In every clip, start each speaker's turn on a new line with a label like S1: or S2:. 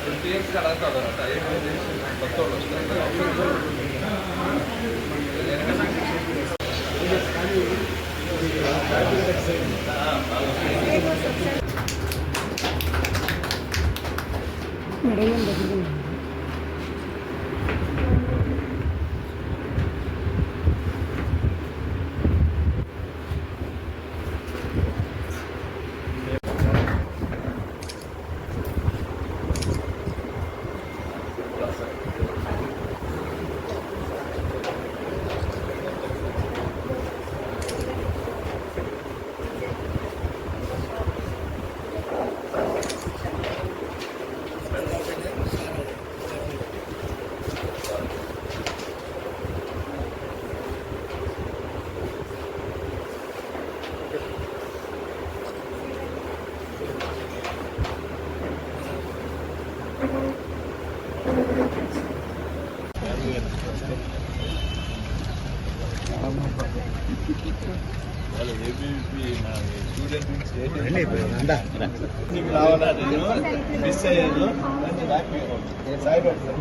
S1: Twenty years కడతారు కొత్త వాళ్ళు వస్తారు
S2: మెడల్ దగ్గర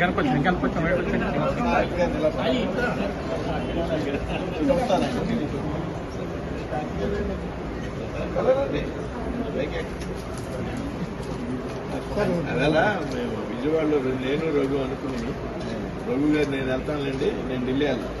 S2: గణపతి గణపతి
S3: అలా మేము విజయవాడలో నేను రఘు అనుకున్నాను. రఘు గారు నేను వెళ్తానులేండి నేను ఢిల్లీ వెళ్తాను.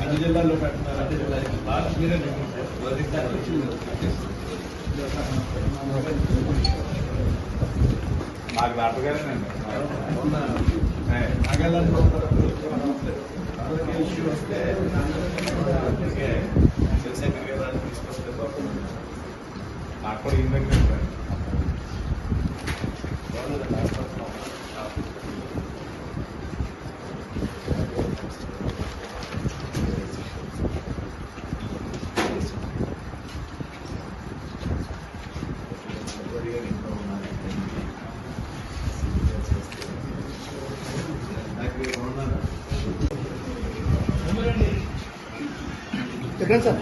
S3: అన్ని జిల్లాల్లో పెట్టినారు అన్ని జిల్లాలో
S4: మాకు నాటగానేనండి
S3: నాగాలాండ్లో ఆరోగ్య ఇష్యూ వస్తే తీసుకొస్తే
S4: నాకు కూడా ఈ
S2: ఎక్కడ సార్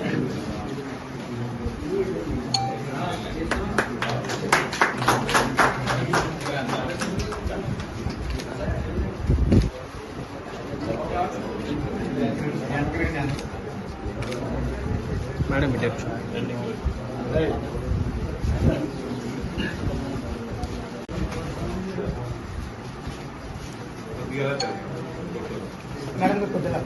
S2: మేడం ఇటు
S3: రైట్.
S4: కొద్దిగా
S2: మేడం కొద్దిగా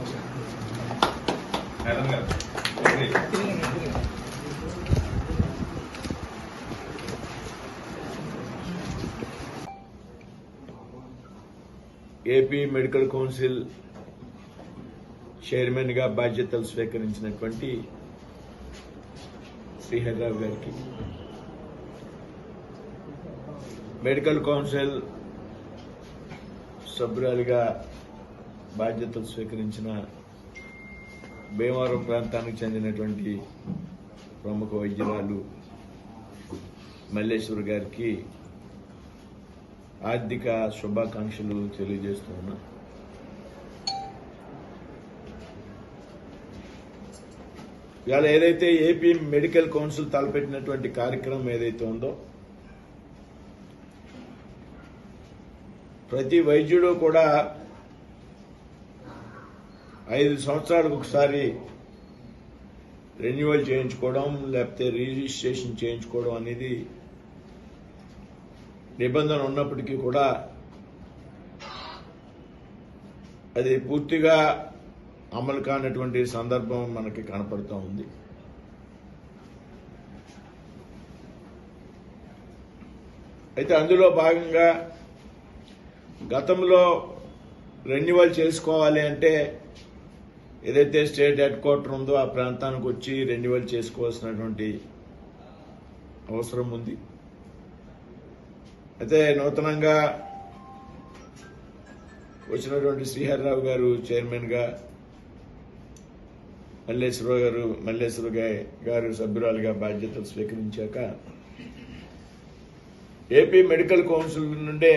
S3: AP medical council చైర్మన్గా బాధ్యతలు స్వీకరించినటువంటి శ్రీహరిరావు గారికి. మెడికల్ కౌన్సిల్ సభ్యురాలిగా బాధ్యతలు స్వీకరించిన భీమవరం ప్రాంతానికి చెందినటువంటి ప్రముఖ వైద్యురాలు మల్లేశ్వర్ గారికి ఆర్థిక శుభాకాంక్షలు తెలియజేస్తున్నా ఇవాళ ఏదైతే ఏపీ మెడికల్ కౌన్సిల్ తలపెట్టినటువంటి కార్యక్రమం ఏదైతే ఉందో ప్రతి వైద్యుడు కూడా ఐదు సంవత్సరాలకు ఒకసారి రెన్యువల్ చేయించుకోవడం లేకపోతే రిజిస్ట్రేషన్ చేయించుకోవడం అనేది నిబంధన ఉన్నప్పటికీ కూడా అది పూర్తిగా అమలు కానటువంటి సందర్భం మనకి కనపడుతూ ఉంది. అయితే అందులో భాగంగా గతంలో రెన్యువల్ చేసుకోవాలి అంటే ఏదైతే స్టేట్ హెడ్ క్వార్టర్ ఉందో ఆ ప్రాంతానికి వచ్చి రెన్యువల్ చేసుకోవాల్సినటువంటి అవసరం ఉంది. అయితే నూతనంగా వచ్చినటువంటి శ్రీహరిరావు గారు చైర్మన్గా మల్లేశ్వరరావు గారు మల్లేశ్వర గారు సభ్యురాలుగా బాధ్యతలు స్వీకరించాక ఏపీ మెడికల్ కౌన్సిల్ నుండే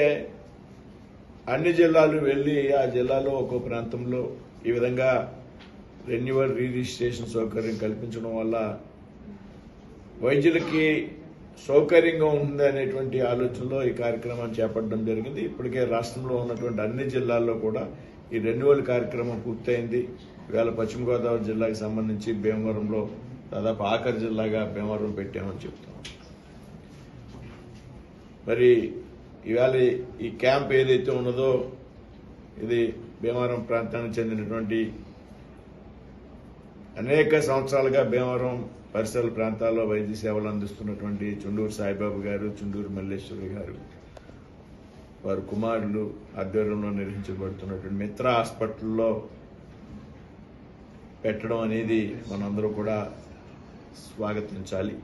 S3: అన్ని జిల్లాలు వెళ్ళి ఆ జిల్లాలో ఒక్కో ప్రాంతంలో ఈ విధంగా రెన్యువల్ రిజిస్ట్రేషన్ సౌకర్యం కల్పించడం వల్ల వైద్యులకి సౌకర్యంగా ఉంటుంది అనేటువంటి ఆలోచనలో ఈ కార్యక్రమాన్ని చేపట్టడం జరిగింది. ఇప్పటికే రాష్ట్రంలో ఉన్నటువంటి అన్ని జిల్లాల్లో కూడా ఈ రెన్యువల్ కార్యక్రమం పూర్తయింది. ఇవాళ పశ్చిమ గోదావరి జిల్లాకి సంబంధించి భీమవరంలో దాదాపు ఆఖరి జిల్లాగా భీమవరం పెట్టామని చెప్తాం మరి ఇవాళ ఈ క్యాంప్ ఏదైతే ఉన్నదో ఇది భీమవరం ప్రాంతానికి చెందినటువంటి అనేక సంవత్సరాలుగా భీమవరం పరిసర ప్రాంతాల్లో వైద్య సేవలు అందిస్తున్నటువంటి చుండూరు సాయిబాబు గారు చుండూరు మల్లేశ్వరి గారు వారి కుమారులు ఆధ్వర్యంలో నిర్వహించబడుతున్నటువంటి మిత్ర హాస్పిటల్లో పెట్టడం అనేది మనందరూ కూడా స్వాగతించాలి.